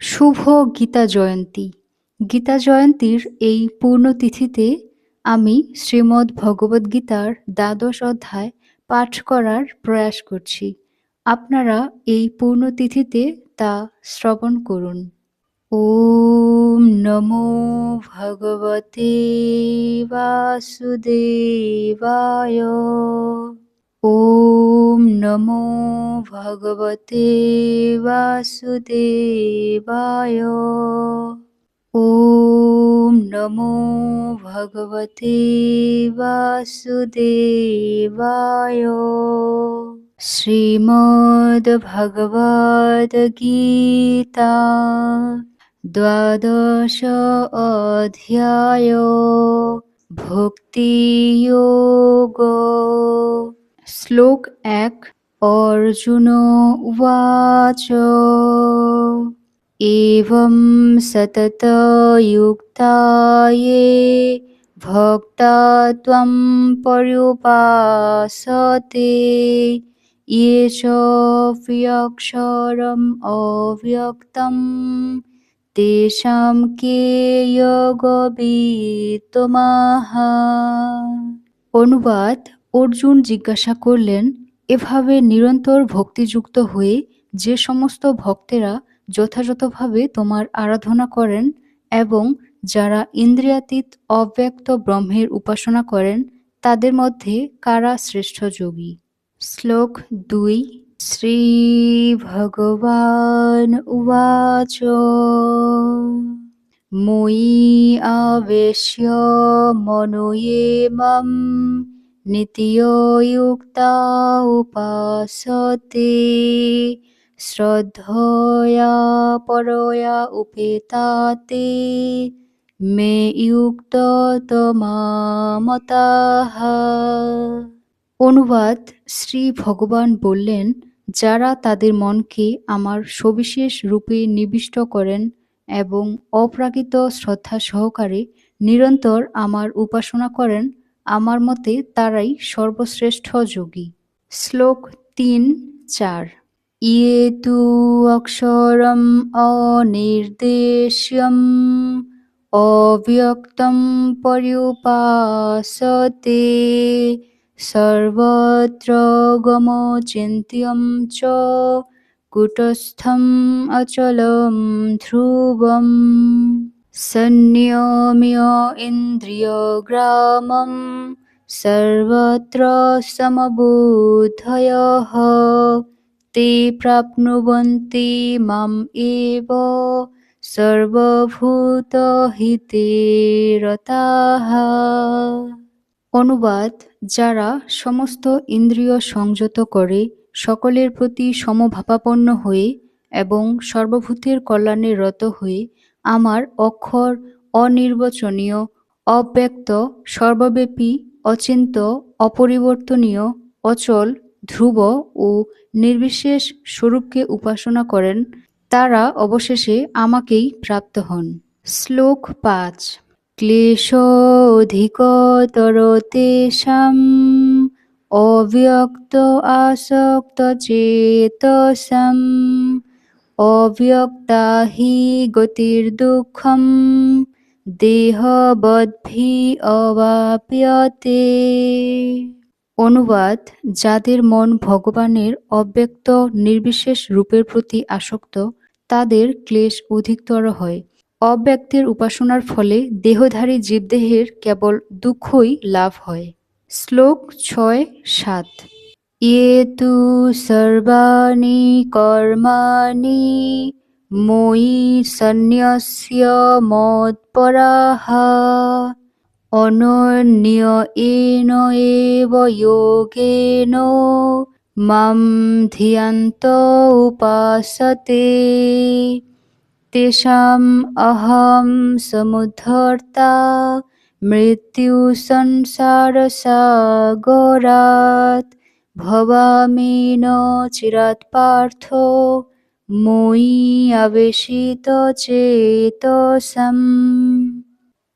শুভ গীতা জয়ন্তী। গীতা জয়ন্তীর এই পূর্ণতিথিতে আমি শ্রীমদ্ ভগবদ্গীতার দ্বাদশ অধ্যায় পাঠ করার প্রয়াস করছি। আপনারা এই পূর্ণতিথিতে তা শ্রবণ করুন। ওম নমো ভগবতে বাসুদেবায়। ॐ नमो भगवते वासुदेवाय। ॐ नमो भगवते वासुदेवाय। श्रीमद्भगवद्गीता द्वादश अध्याय। भुक्तियोग। শ্লোক এক, অর্জুন উচ এবং সতত ভক্তা ত্বম পর্যুপাসতে ইয়ে চ প্রিয়ক্ষরম তেষাম কে যোগবিতমাহ। অনুবাদ অর্জুন জিজ্ঞাসা করলেন, এভাবে নিরন্তর ভক্তিযুক্ত হয়ে যে সমস্ত ভক্তেরা যথাযথভাবে তোমার আরাধনা করেন এবং যারা ইন্দ্রিয়াতীত অব্যক্ত ব্রহ্মের উপাসনা করেন, তাদের মধ্যে কারা শ্রেষ্ঠ যোগী? শ্লোক দুই, শ্রী ভগবান উবাচ। মই আবেশ্য মনোয়ে মম नित्योयुक्ता শ্রদ্ধয়া পরয়া परया মে ইউক্ত তমামতাহ অনুবাদ শ্রী ভগবান বললেন, যারা তাদের মনকে আমার সবিশেষ রূপে নিবিষ্ট করেন এবং অপ্রাকৃত শ্রদ্ধা সহকারে নিরন্তর আমার উপাসনা করেন আমার মতে তারাই সর্বশ্রেষ্ঠ যোগী। শ্লোক তিন, চার। ইয়ে তু অক্ষরম অনির্দেশ্যম অব্যক্তম পর্যুপাসতে সর্বত্র গমচিন্ত্যম চ কুটস্থম অচলম ধ্রুবম। সন্ন্যম্য ইন্দ্রিয়গ্রামম সর্বত্র সমবুদ্ধয়ः ते प्राप्नुवन्ति মাম এব সর্বভূতহিতে রতাः অনুবাদ যারা সমস্ত ইন্দ্রিয় সংযত করে সকলের প্রতি সমভাবাপন্ন হয়ে এবং সর্বভূতের কল্যাণে রত হয়ে আমার অক্ষর অনির্বচনীয়, অব্যক্ত, সর্বব্যাপী, অচিন্ত, অপরিবর্তনীয়, অচল, ধ্রুব ও নির্বিশেষ স্বরূপকে উপাসনা করেন, তারা অবশেষে আমাকেই প্রাপ্ত হন। শ্লোক পাঁচ। ক্লেশোধিকতর তেষাম অব্যক্ত আসক্ত চেতসম। অব্যক্তা হি গতির্দুঃখম দেহবদ্ভি অবাপ্যতে। অনুবাদ, যাদের মন ভগবানের অব্যক্ত নির্বিশেষ রূপের প্রতি আসক্ত, তাদের ক্লেশ অধিকতর হয়। অব্যক্তের উপাসনার ফলে দেহধারী জীবদেহের কেবল দুঃখই লাভ হয়। শ্লোক ছয় সাত। সর্বাণি কর্মাণি, মই সন্ন্যস্য মৎপরাহ অনন্য এন এব যোগেন, মাম ধিয়ান্ত উপাসতে। তেষাম অহম সমুদ্ধর্তা, মৃত্যু সংসার সাগরাত ভবামি ন পার্থ মই আবেশিত চেতসম।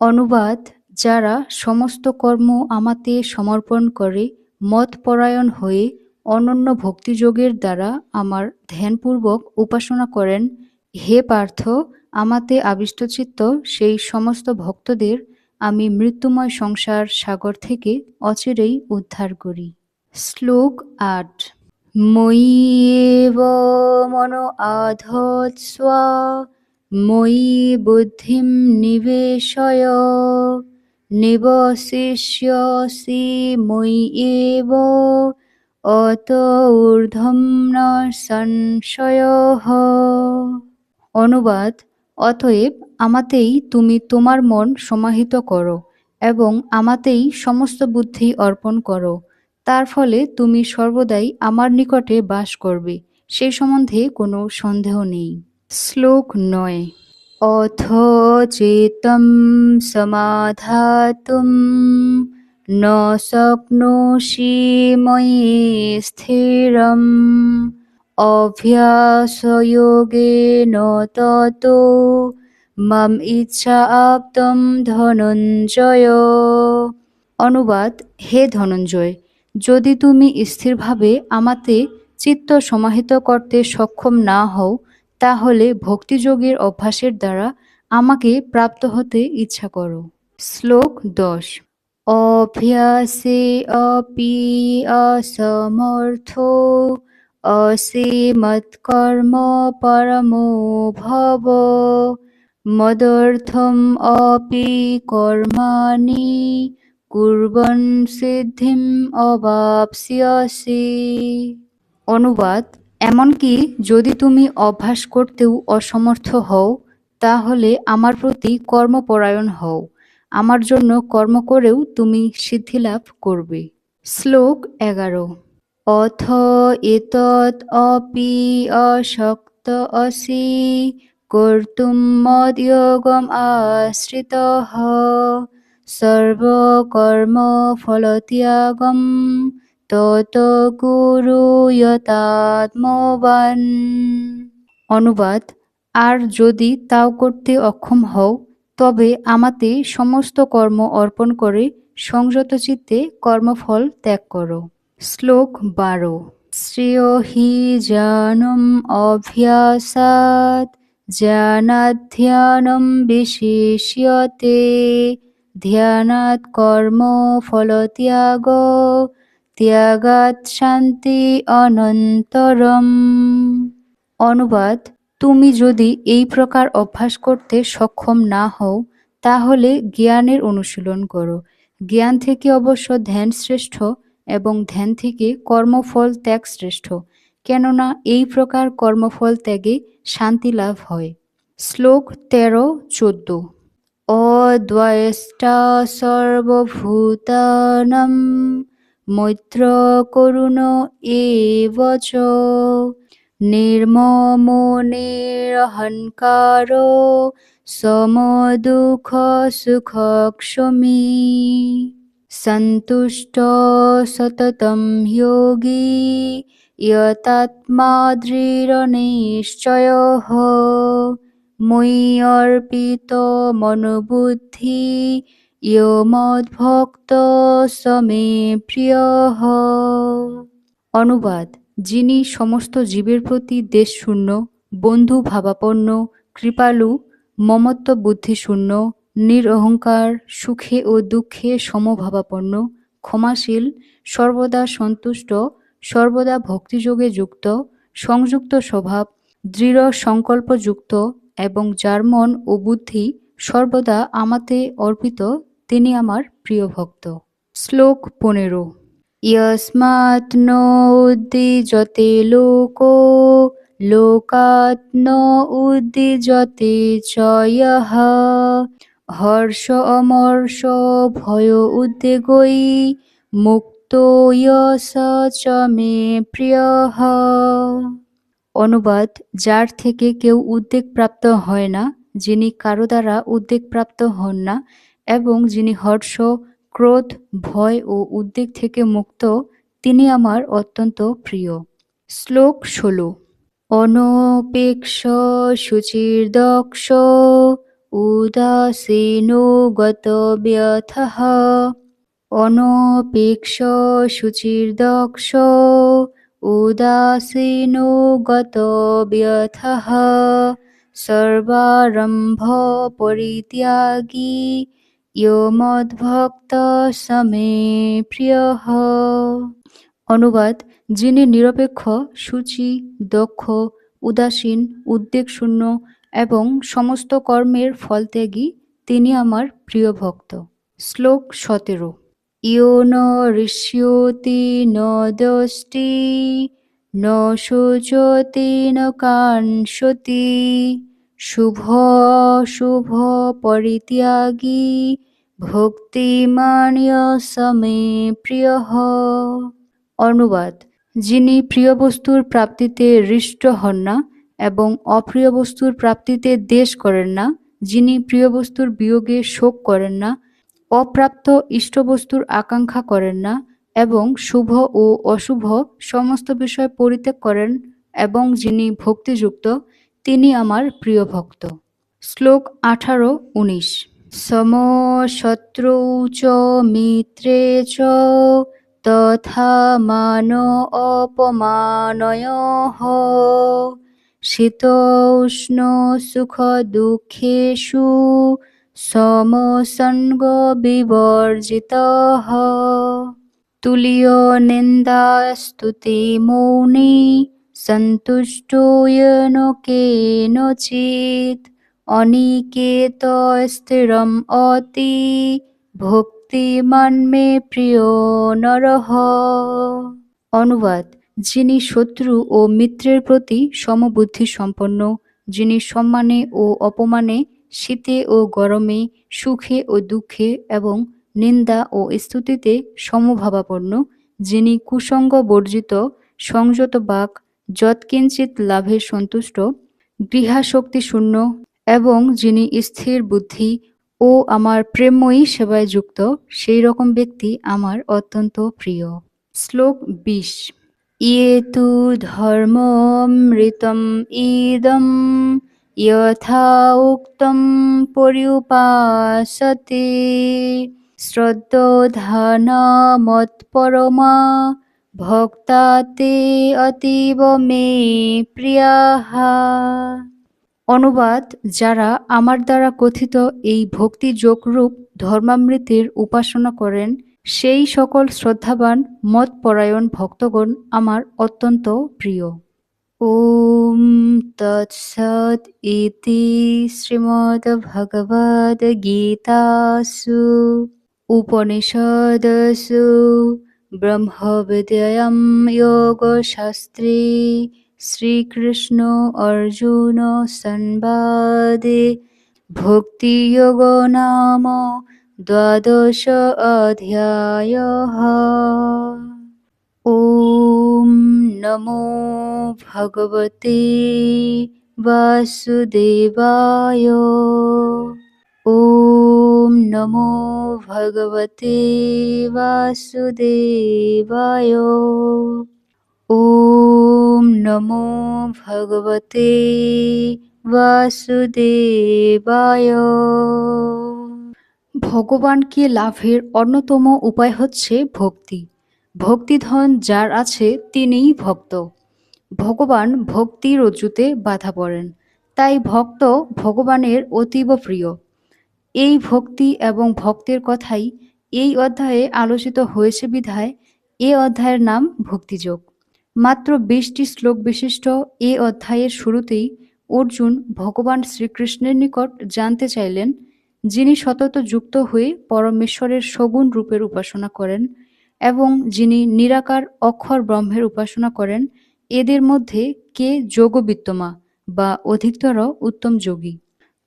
অনুবাদ, যারা সমস্ত কর্ম আমাতে সমর্পণ করে মতপরায়ণ হয়ে অনন্য ভক্তিযোগের দ্বারা আমার ধ্যানপূর্বক উপাসনা করেন, হে পার্থ, আমাতে আবিষ্টচিত্ত সেই সমস্ত ভক্তদের আমি মৃত্যুময় সংসার সাগর থেকে অচিরেই উদ্ধার করি। শ্লোক আট। ময়ি এব মন আধৎস্ব ময়ি বুদ্ধিম নিবেশয়। নিবশিষ্যসি ময়ি এব অত ঊর্ধ্বম ন সংশয়। অনুবাদ, অতএব আমাতেই তুমি তোমার মন সমাহিত করো এবং আমাতেই সমস্ত বুদ্ধি অর্পণ করো। তার ফলে তুমি সর্বদাই আমার নিকটে বাস করবে, সে সম্বন্ধে কোনো সন্দেহ নেই। শ্লোক নয়। অথ চেতম সমাধাতুম, ন শক্নোষি ময়ি স্থিরম, অভ্যাসযোগেন তত, মাম ইচ্ছা আপ্তম ধনঞ্জয়। অনুবাদ, হে ধনঞ্জয় যদি তুমি স্থিরভাবে আমাতে চিত্ত সমাহিত করতে সক্ষম না হও, তাহলে ভক্তিযোগের অভ্যাসের দ্বারা আমাকে প্রাপ্ত হতে ইচ্ছা করো। শ্লোক দশ। অভ্যাসে অপি অসমর্থ অসীমৎকর্ম পরমো ভব, মদর্থম অপি কর্মাণি কুর্বন সিদ্ধিম অবাপসিয়সি। অনুবাদ, এমনকি যদি তুমি অভ্যাস করতেও অসমর্থ হও, তাহলে আমার প্রতি কর্মপরায়ণ হও। আমার জন্য কর্ম করেও তুমি সিদ্ধিলাভ করবে। শ্লোক এগারো। অথ এতৎ অপি অশক্ত অসি, কর্তুম মদয়োগম আশ্রিত সর্বকর্ম ফলত্যাগম তত গুরু যতাত্মবান অনুবাদ আর যদি তাও করতে অক্ষম হও, তবে আমাতে সমস্ত কর্ম অর্পণ করে সংযত চিত্তে কর্মফল ত্যাগ করো। শ্লোক বারো, শ্রেয় হি জানম অভ্যাসাত জ্ঞানাধ্যানম বিশেষ্যতে ধ্যানাৎ কর্ম ফলত্যাগ, ত্যাগাৎ শান্তি অনন্তরম। অনুবাদ, তুমি যদি এই প্রকার অভ্যাস করতে সক্ষম না হও, তাহলে জ্ঞানের অনুশীলন করো। জ্ঞান থেকে অবশ্য ধ্যান শ্রেষ্ঠ এবং ধ্যান থেকে কর্মফল ত্যাগ শ্রেষ্ঠ, কেননা এই প্রকার কর্মফল ত্যাগে শান্তি লাভ হয়। শ্লোক তেরো, চোদ্দ। অদ্বয়ষ্টা সর্বভূতানাম মৈত্র করুণ এব চ নির্মমো নিরহংকার সমদুঃখ সুখক্ষমী সন্তুষ্ট সততম যোগী, ইয়তাত্মা দৃঢ়নিশ্চয় ময়ি অর্পিত মনোবুদ্ধি, ইয় মদ্ভক্ত সমে প্রিয়। অনুবাদ, যিনি সমস্ত জীবের প্রতি দেশশূন্য, বন্ধু ভাবাপন্ন, কৃপালু, মমত্ব বুদ্ধিশূন্য, নিরহংকার, সুখে ও দুঃখে সমভাবাপন্ন, ক্ষমাশীল, সর্বদা সন্তুষ্ট, সর্বদা ভক্তিযোগে যুক্ত, সংযুক্ত স্বভাব, দৃঢ় সংকল্পযুক্ত এবং যার মন ও বুদ্ধি সর্বদা আমাতে অর্পিত, তিনি আমার প্রিয় ভক্ত। শ্লোক পনেরো। ইয়স্মাত্ন উদ্দিজতে লোক লোকাত্ন উদ্দিজতে চয়হ হর্ষ অমর্ষ ভয় উদ্বেগই মুক্ত চ মে প্রিয়। অনুবাদ যার থেকে কেউ উদ্বেগপ্রাপ্ত হয় না, যিনি কারও দ্বারা উদ্বেগপ্রাপ্ত হন না এবং যিনি হর্ষ, ক্রোধ, ভয় ও উদ্বেগ থেকে মুক্ত, তিনি আমার অত্যন্ত প্রিয়। শ্লোক ষোলো। অনপেক্ষ শুচির্দক্ষ উদাসীনো গত ব্যথ অনপেক্ষ শুচির্দক্ষ উদাসীনো গত ব্যথः সর্বারম্ভ পরিত্যাগী সমে অনুবাদ যিনি নিরপেক্ষ সূচি দক্ষ উদাসীন উদ্বেগশূন্য এবং সমস্ত কর্মের ফলত্যাগী, তিনি আমার প্রিয় ভক্ত। শ্লোক সতেরো। ইয় ন ঋষ্যতি ন দষ্টি, ন শুভ শুভ পরিত্যাগী, ভক্তিমান্য সমে প্রিয়। অনুবাদ, যিনি প্রিয় বস্তুর প্রাপ্তিতে হৃষ্ট হন না এবং অপ্রিয় বস্তুর প্রাপ্তিতে দেশ করেন না, যিনি প্রিয় বস্তুর বিয়োগে শোক করেন না অপ্রাপ্ত ইষ্টবস্তুর আকাঙ্ক্ষা করেন না এবং শুভ ও অশুভ সমস্ত বিষয় পরিত্যাগ করেন এবং যিনি ভক্তিযুক্ত, তিনি আমার প্রিয় ভক্ত। শ্লোক আঠারো, উনিশ। সম শত্রু চ মিত্রে চ তথা মান অপমানয়। শীত উষ্ণ সুখ দুঃখেষু সমসঙ্গ বিবর্জিত তুলীয় নিন্দা স্তুতি মৌনি সন্তুষ্ট येन কেনচিৎ অনিকেত স্থিরম অতি ভক্তিমান মে প্রিয় নরহ অনুবাদ যিনি শত্রু ও মিত্রের প্রতি সমবুদ্ধি সম্পন্ন, যিনি সম্মানে ও অপমানে শীতে ও গরমে সুখে ও দুঃখে এবং নিন্দা ও স্তুতিতে সমভাবাপন্ন, যিনি কুসঙ্গ বর্জিত, সংযত বাক যৎকিঞ্চিত লাভে সন্তুষ্ট গৃহাশক্তি শূন্য এবং যিনি স্থির বুদ্ধি ও আমার প্রেমময়ী সেবায় যুক্ত, সেই রকম ব্যক্তি আমার অত্যন্ত প্রিয়। শ্লোক বিশ। ইয়ে তু ধর্মমৃতম ইদম यथा उक्तं पर्युपासते শ্রদ্ধধানমৎপরমা ভক্তা তে অতীব মে প্রিয়াহা অনুবাদ যারা আমার দ্বারা কথিত এই ভক্তি যোগরূপ ধর্মামৃতের উপাসনা করেন সেই সকল শ্রদ্ধাবান মতপরায়ণ ভক্তগণ আমার অত্যন্ত প্রিয় ॐ तत्सत् इति श्रीमद्भगवद्गीतासु उपनिषदसु ब्रह्मविद्यायां योगशास्त्रे श्रीकृष्ण अर्जुन संवादे भक्तियोगो नाम द्वादश अध्यायः ॐ नमो भगवते वासुदेवाय ॐ नमो भगवते वासुदेवाय ॐ नमो भगवते বাসুদেবায় ভগবানকে লাভের অন্যতম উপায় হচ্ছে ভক্তি ভক্তিধন যার আছে তিনিই ভক্ত ভগবান ভক্তি রজ্জুতে বাধা পড়েন। তাই ভক্ত ভগবানের অতীব প্রিয়। এই ভক্তি এবং ভক্তের কথাই এই অধ্যায়ে আলোচিত হয়েছে বিধায় এ অধ্যায়ের নাম ভক্তিযোগ। মাত্র বিশটি শ্লোক বিশিষ্ট এ অধ্যায়ের শুরুতেই অর্জুন ভগবান শ্রীকৃষ্ণের নিকট জানতে চাইলেন, যিনি সতত যুক্ত হয়ে পরমেশ্বরের সগুণ রূপের উপাসনা করেন এবং যিনি নিরাকার অক্ষর ব্রহ্মের উপাসনা করেন এদের মধ্যে কে যোগবিত্তমা বা অধিকতর উত্তম যোগী?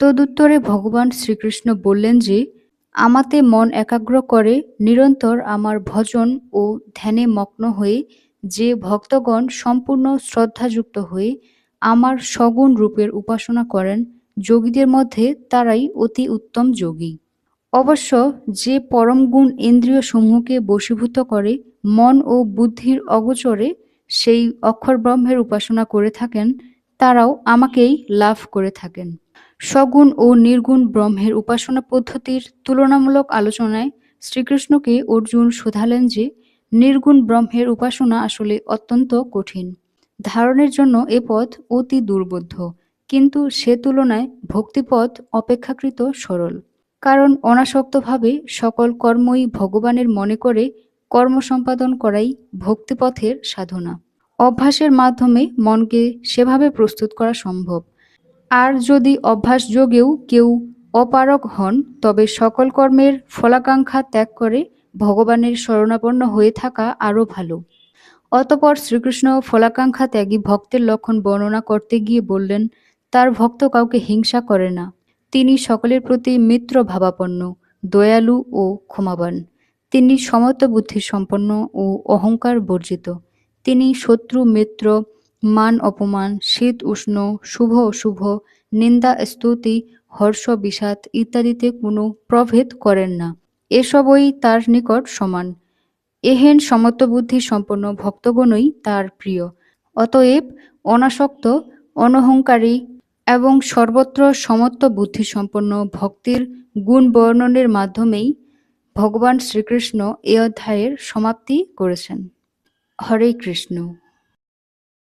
তদুত্তরে ভগবান শ্রীকৃষ্ণ বললেন যে, আমাতে মন একাগ্র করে, নিরন্তর আমার ভজন ও ধ্যানে মগ্ন হয়ে, যে ভক্তগণ সম্পূর্ণ শ্রদ্ধাযুক্ত হয়ে আমার সগুণ রূপের উপাসনা করেন, যোগীদের মধ্যে তারাই অতি উত্তম যোগী। অবশ্য যে পরম গুণ ইন্দ্রিয় সমূহকে বশীভূত করে, মন ও বুদ্ধির অগোচরে সেই অক্ষর ব্রহ্মের উপাসনা করে থাকেন, তারাও আমাকেই লাভ করে থাকেন। সগুণ ও নির্গুণ ব্রহ্মের উপাসনা পদ্ধতির তুলনামূলক আলোচনায় শ্রীকৃষ্ণকে অর্জুন শোধালেন যে, নির্গুণ ব্রহ্মের উপাসনা আসলে অত্যন্ত কঠিন, ধারণের জন্য এ পথ অতি দুর্বোধ্য, কিন্তু সে তুলনায় ভক্তিপথ অপেক্ষাকৃত সরল। কারণ অনাসক্তভাবে সকল কর্মই ভগবানের মনে করে কর্ম সম্পাদন করাই ভক্তিপথের সাধনা। অভ্যাসের মাধ্যমে মনকে সেভাবে প্রস্তুত করা সম্ভব। আর যদি অভ্যাস যোগেও কেউ অপারক হন, তবে সকল কর্মের ফলাকাঙ্ক্ষা ত্যাগ করে ভগবানের শরণাপন্ন হয়ে থাকা আরও ভালো। অতপর শ্রীকৃষ্ণ ফলাকাঙ্ক্ষা ত্যাগী ভক্তের লক্ষণ বর্ণনা করতে গিয়ে বললেন, তার ভক্ত কাউকে হিংসা করে না। তিনি সকলের প্রতি মিত্র ভাবাপন্ন, দয়ালু ও ক্ষমাবান। তিনি সমত্ব বুদ্ধি সম্পন্ন ও অহংকার বর্জিত। তিনি শত্রু, মিত্র, মান অপমান, শীত, উষ্ণ, শুভ, অশুভ, নিন্দা, স্তুতি, হর্ষ, বিষাদ ইত্যাদিতে কোনো প্রভেদ করেন না। এসবই তার নিকট সমান। এহেন সমত্ববুদ্ধি সম্পন্ন ভক্তগণই তার প্রিয়। অতএব অনাসক্ত, অনহংকারী এবং সর্বত্র সমত্ব বুদ্ধি সম্পন্ন ভক্তির গুণ বর্ণনের মাধ্যমেই ভগবান শ্রীকৃষ্ণ এ অধ্যায়ের সমাপ্তি করেছেন। হরে কৃষ্ণ।